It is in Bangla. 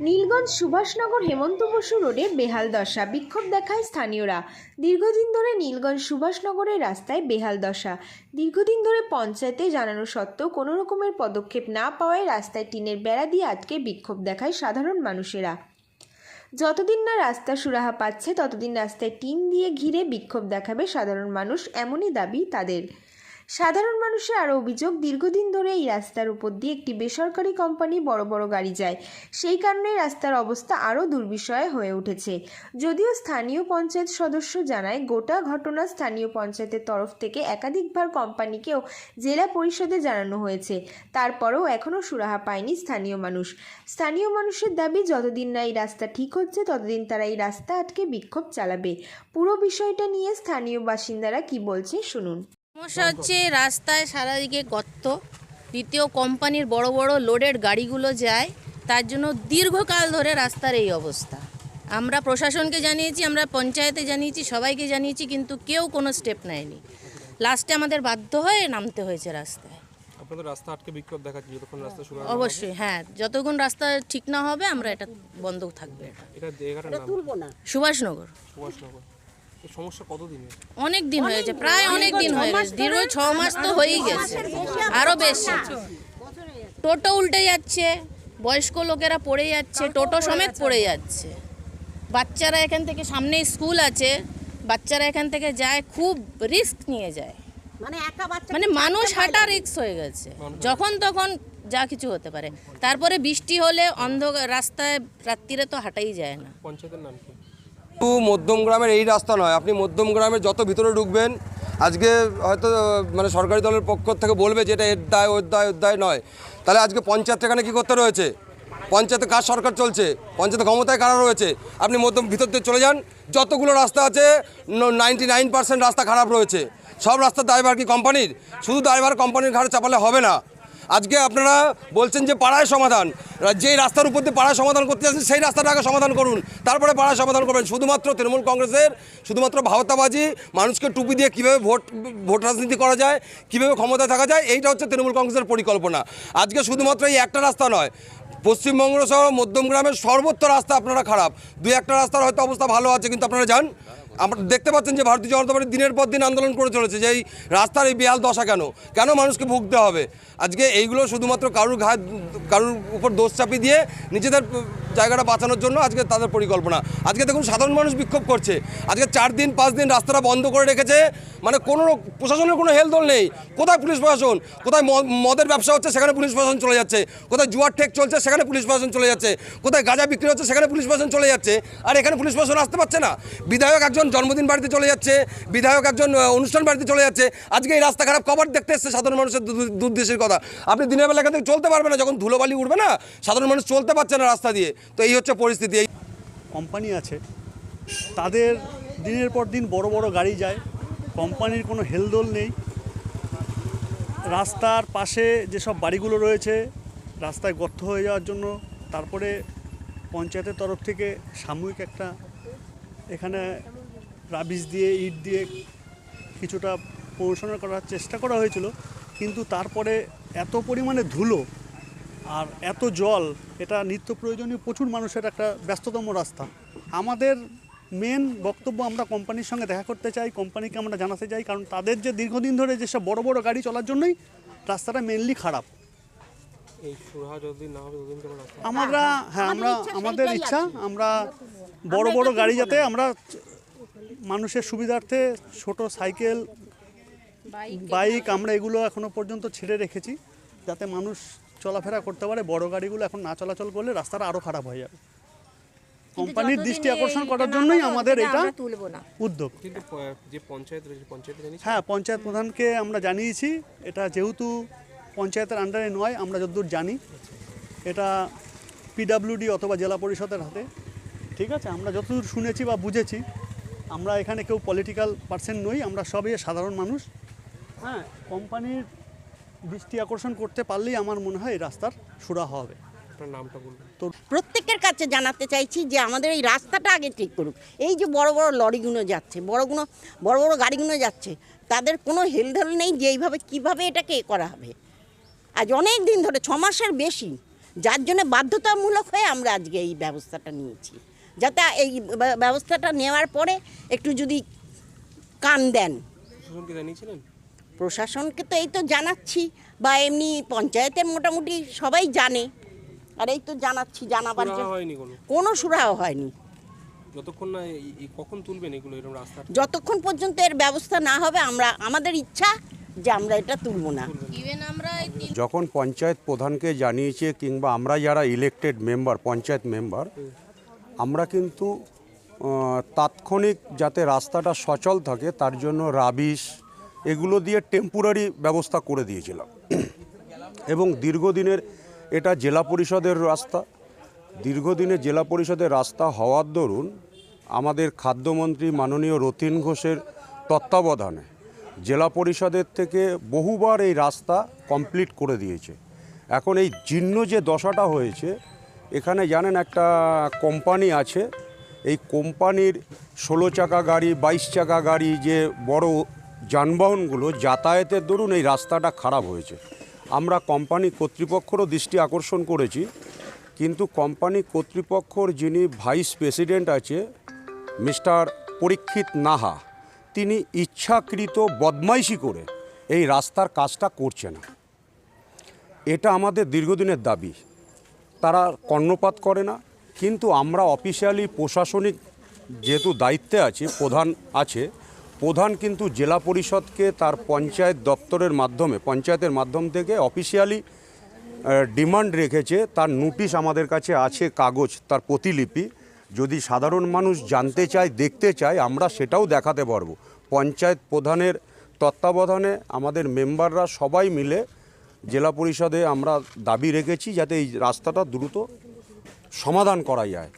নীলগঞ্জ সুভাষনগর হেমন্ত বসু রোডে বেহাল দশা, বিক্ষোভ দেখায় স্থানীয়রা। দীর্ঘদিন ধরে নীলগঞ্জ সুভাষনগরের রাস্তায় বেহাল দশা। দীর্ঘদিন ধরে পঞ্চায়েতে জানানো সত্ত্বেও কোনো রকমের পদক্ষেপ না পাওয়ায় রাস্তায় টিনের বেড়া দিয়ে আটকে বিক্ষোভ দেখায় সাধারণ মানুষেরা। যতদিন না রাস্তা সুরাহা পাচ্ছে, ততদিন রাস্তায় টিন দিয়ে ঘিরে বিক্ষোভ দেখাবে সাধারণ মানুষ, এমনই দাবি তাদের। সাধারণ মানুষের আরও অভিযোগ, দীর্ঘদিন ধরে এই রাস্তার উপর দিয়ে একটি বেসরকারি কোম্পানি বড় বড় গাড়ি যায়। সেই কারণে রাস্তার অবস্থা আরও দুর্বিষয় হয়ে উঠেছে। যদিও স্থানীয় পঞ্চায়েত সদস্য জানায়, গোটা ঘটনা স্থানীয় পঞ্চায়েতের তরফ থেকে একাধিকবার কোম্পানিকেও জেলা পরিষদে জানানো হয়েছে। তারপরেও এখনও সুরাহা পায়নি স্থানীয় মানুষ। স্থানীয় মানুষের দাবি, যতদিন না এই রাস্তা ঠিক হচ্ছে, ততদিন তারা এই রাস্তা আটকে বিক্ষোভ চালাবে। পুরো বিষয়টা নিয়ে স্থানীয় বাসিন্দারা কি বলছে, শুনুন। সমস্যা হচ্ছে রাস্তায় সারাদিকে গর্ত দ্বিতীয় কোম্পানির বড় বড় লোডের গাড়িগুলো যায় তার জন্য দীর্ঘকাল ধরে রাস্তার এই অবস্থা। আমরা প্রশাসনকে জানিয়েছি আমরা পঞ্চায়েতে জানিয়েছি সবাইকে জানিয়েছি কিন্তু কেউ কোনো স্টেপ নেয়নি। লাস্টে আমাদের বাধ্য হয়ে নামতে হয়েছে রাস্তায়। আপনাদের রাস্তা আটকে বিক্ষোভ দেখাচ্ছে যতক্ষণ রাস্তা শুরু অবশ্যই হ্যাঁ যতক্ষণ রাস্তা ঠিক না হবে আমরা এটা বন্ধ থাকবে এটা। সুভাষনগর। সুভাষনগর। এই সমস্যা কতদিনের? অনেক দিন হয়েছে প্রায় অনেক দিন হয়ে গেছে দীর্ঘ ছ মাস তো হয়েই গেছে। আরও বেশি। টোটো উল্টে যাচ্ছে বয়স্ক লোকেরা পড়ে যাচ্ছে টোটো সমেত পড়ে যাচ্ছে। বাচ্চারা এখান থেকে সামনে স্কুল আছে বাচ্চারা এখান থেকে যায় খুব রিস্ক নিয়ে যায়। মানে মানে মানুষ হাঁটা রিস্ক হয়ে গেছে। যখন তখন যা কিছু হতে পারে। তারপরে বৃষ্টি হলে অন্ধকার রাস্তায় রাত্রিরে তো হাঁটাই যায় না। পঞ্চায়েতের নাম কি? শুধু মধ্যম গ্রামের এই রাস্তা নয়। আপনি মধ্যম গ্রামের যত ভিতরে ঢুকবেন, আজকে হয়তো মানে সরকারি দলের পক্ষ থেকে বলবে যে এটা এর দায়, ওর দায় ওর দায় নয়। তাহলে আজকে পঞ্চায়েত এখানে কী করতে রয়েছে? পঞ্চায়েতে কাজ সরকার চলছে? পঞ্চায়েতে ক্ষমতায় কারা রয়েছে? আপনি মধ্যম, ভিতর দিয়ে চলে যান। যতগুলো রাস্তা আছে নাইনটি নাইন পার্সেন্ট রাস্তা খারাপ রয়েছে। সব রাস্তার দায়ভার কি কোম্পানির? শুধু দায়ভার কোম্পানির ঘাড়ে চাপালে হবে না। আজকে আপনারা বলছেন যে পাড়ায় সমাধান। যেই রাস্তার উপর দিয়ে পাড়ায় সমাধান করতে যাচ্ছেন, সেই রাস্তাটা আগে সমাধান করুন। তারপরে পাড়ায় সমাধান করবেন। শুধুমাত্র তৃণমূল কংগ্রেসের, শুধুমাত্র ভাওতাবাজি, মানুষকে টুপি দিয়ে কীভাবে ভোট ভোট রাজনীতি করা যায়, কীভাবে ক্ষমতায় থাকা যায়, এইটা হচ্ছে তৃণমূল কংগ্রেসের পরিকল্পনা। আজকে শুধুমাত্র এই একটা রাস্তা নয়, পশ্চিমবঙ্গ সহ মধ্যম গ্রামের সর্বত্র রাস্তা আপনারা খারাপ। দুই একটা রাস্তার হয়তো অবস্থা ভালো আছে, কিন্তু আপনারা যান। আমরা দেখতে পাচ্ছেন যে ভারতীয় জনতা পার্টি দিনের পর দিন আন্দোলন করে চলেছে, যে এই রাস্তার এই বেহাল দশা কেন? কেন মানুষকে ভুগতে হবে? আজকে এইগুলো শুধুমাত্র কারুর ঘা কারুর উপর দোষ চাপিয়ে দিয়ে নিজেদের জায়গাটা বাঁচানোর জন্য আজকে তাদের পরিকল্পনা। আজকে দেখুন সাধারণ মানুষ বিক্ষোভ করছে। আজকে চার দিন, পাঁচ দিন রাস্তাটা বন্ধ করে রেখেছে। মানে কোনো প্রশাসনের কোনো হেলদোল নেই। কোথায় পুলিশ প্রশাসন? কোথায় মদের ব্যবসা হচ্ছে সেখানে পুলিশ প্রশাসন চলে যাচ্ছে। কোথায় জুয়ার ঠেক চলছে সেখানে পুলিশ প্রশাসন চলে যাচ্ছে। কোথায় গাঁজা বিক্রি হচ্ছে সেখানে পুলিশ প্রশাসন চলে যাচ্ছে। আর এখানে পুলিশ প্রশাসন আসতে পারছে না। বিধায়ক একজন জন্মদিন বাড়িতে চলে যাচ্ছে, বিধায়ক একজন অনুষ্ঠান বাড়িতে চলে যাচ্ছে। আজকে এই রাস্তা খারাপ কবার দেখতে এসছে সাধারণ মানুষের দুর্দশার কথা। আপনি দিনের বেলা এখান থেকে চলতে পারবে না, যখন ধুলোবালি উঠবে না, সাধারণ মানুষ চলতে পারছে না রাস্তা দিয়ে। তো এই হচ্ছে পরিস্থিতি। এই কোম্পানি আছে, তাদের দিনের পর দিন বড় বড় গাড়ি যায়, কোম্পানির কোনো হেলদোল নেই। রাস্তার পাশে যেসব বাড়িগুলো রয়েছে, রাস্তায় গর্ত হয়ে যাওয়ার জন্য, তারপরে পঞ্চায়েতের তরফ থেকে সাময়িক একটা এখানে রাবিশ দিয়ে ইট দিয়ে কিছুটা পৌঁছানো করার চেষ্টা করা হয়েছিল কিন্তু তারপরে এত পরিমাণে ধুলো আর এত জল এটা নিত্য প্রয়োজনীয় প্রচুর মানুষের একটা ব্যস্ততম রাস্তা। আমাদের মেন বক্তব্য আমরা কোম্পানির সঙ্গে দেখা করতে চাই কোম্পানিকে আমরা জানাতে চাই কারণ তাদের যে দীর্ঘদিন ধরে যেসব বড় বড় গাড়ি চলার জন্যই রাস্তাটা মেনলি খারাপ। এই সুরাহা যতদিন না হবে ততদিন কেন রাস্তা? আমরা হ্যাঁ আমরা আমাদের ইচ্ছা আমরা বড় বড় গাড়ি যাতে আমরা মানুষের সুবিধার্থে ছোট সাইকেল বাইক আমরা এগুলো এখনও পর্যন্ত ছেড়ে রেখেছি যাতে মানুষ চলাফেরা করতে পারে। বড় গাড়িগুলো এখন না চলাচল করলে রাস্তাটা আরও খারাপ হয়ে যাবে। কোম্পানির দৃষ্টি আকর্ষণ করার জন্যই আমাদের এটা উদ্যোগ। হ্যাঁ পঞ্চায়েত প্রধানকে আমরা জানিয়েছি এটা যেহেতু পঞ্চায়েতের আন্ডারে নয় আমরা যতদূর জানি এটা পিডাব্লিউডি অথবা জেলা পরিষদের হাতে। ঠিক আছে আমরা যতদূর শুনেছি বা বুঝেছি আমরা এখানে কেউ পলিটিক্যাল পার্সন নই আমরা সবই সাধারণ মানুষ। হ্যাঁ কোম্পানির দৃষ্টি আকর্ষণ করতে পারলেই আমার মনে হয় এই রাস্তার সুরাহা হবে। নামটা তো প্রত্যেকের কাছে জানাতে চাইছি যে আমাদের এই রাস্তাটা আগে ঠিক করুক। এই যে বড় বড় লরিগুলো যাচ্ছে বড়গুলো বড় বড় গাড়িগুলো যাচ্ছে তাদের কোনো হেলদোল নেই যে এইভাবে কীভাবে এটাকে এ করা হবে। আজ অনেক দিন ধরে ছ মাসের বেশি যার জন্য বাধ্যতামূলক হয়ে আমরা আজকে এই ব্যবস্থাটা নিয়েছি। যাতে এই ব্যবস্থাটা নেওয়ার পরে একটু যদি কান দেন। প্রশাসনকে তো এই তো জানাচ্ছি বা এমনি পঞ্চায়েতের মোটামুটি সবাই জানে। আর এই তো জানাচ্ছি জানাবার কোনো? কোনো সুরাহ হয়নি। যতক্ষণ না কখন তুলবেন এগুলো এরকম রাস্তা যতক্ষণ পর্যন্ত এর ব্যবস্থা না হবে আমরা আমাদের ইচ্ছা যে আমরা এটা তুলব না। আমরা যখন পঞ্চায়েত প্রধানকে জানিয়েছে কিংবা আমরা যারা ইলেকটেড মেম্বার পঞ্চায়েত মেম্বার আমরা কিন্তু তাৎক্ষণিক যাতে রাস্তাটা সচল থাকে, তার জন্য রাবিশ এগুলো দিয়ে টেম্পোরারি ব্যবস্থা করে দিয়েছিলাম। এবং দীর্ঘদিনের এটা জেলা পরিষদের রাস্তা। দীর্ঘদিনে জেলা পরিষদের রাস্তা হওয়ার দরুন আমাদের খাদ্যমন্ত্রী মাননীয় রতিন ঘোষের তত্ত্বাবধানে জেলা পরিষদের থেকে বহুবার এই রাস্তা কমপ্লিট করে দিয়েছে। এখন এই জীর্ণ যে দশাটা হয়েছে এখানে জানেন একটা কোম্পানি আছে, এই কোম্পানির ষোলো চাকা গাড়ি, বাইশ চাকা গাড়ি যে বড় যানবাহনগুলো যাতায়াতের দরুন এই রাস্তাটা খারাপ হয়েছে। আমরা কোম্পানি কর্তৃপক্ষরও দৃষ্টি আকর্ষণ করেছি, কিন্তু কোম্পানি কর্তৃপক্ষর যিনি ভাইস প্রেসিডেন্ট আছে, মিস্টার পরীক্ষিত নাহা, তিনি ইচ্ছাকৃত বদমাইশি করে এই রাস্তার কাজটা করছে না। এটা আমাদের দীর্ঘদিনের দাবি। তারা কর্ণপাত করে না, কিন্তু আমরা অফিসিয়ালি প্রশাসনিক যেহেতু দায়িত্বে আছে, প্রধান আছে, প্রধান কিন্তু জেলা পরিষদকে তার পঞ্চায়েত দপ্তরের মাধ্যমে, পঞ্চায়েতের মাধ্যম থেকে অফিসিয়ালি ডিমান্ড রেখেছে, তার নোটিশ আমাদের কাছে আছে কাগজ, তার প্রতিলিপি। যদি সাধারণ মানুষ জানতে চায়, দেখতে চায়, আমরা সেটাও দেখাতে পারব। পঞ্চায়েত প্রধানের তত্ত্বাবধানে আমাদের মেম্বাররা সবাই মিলে জেলা পরিষদে আমরা দাবি রেখেছি যাতে এই রাস্তাটা দ্রুত সমাধান করা যায়।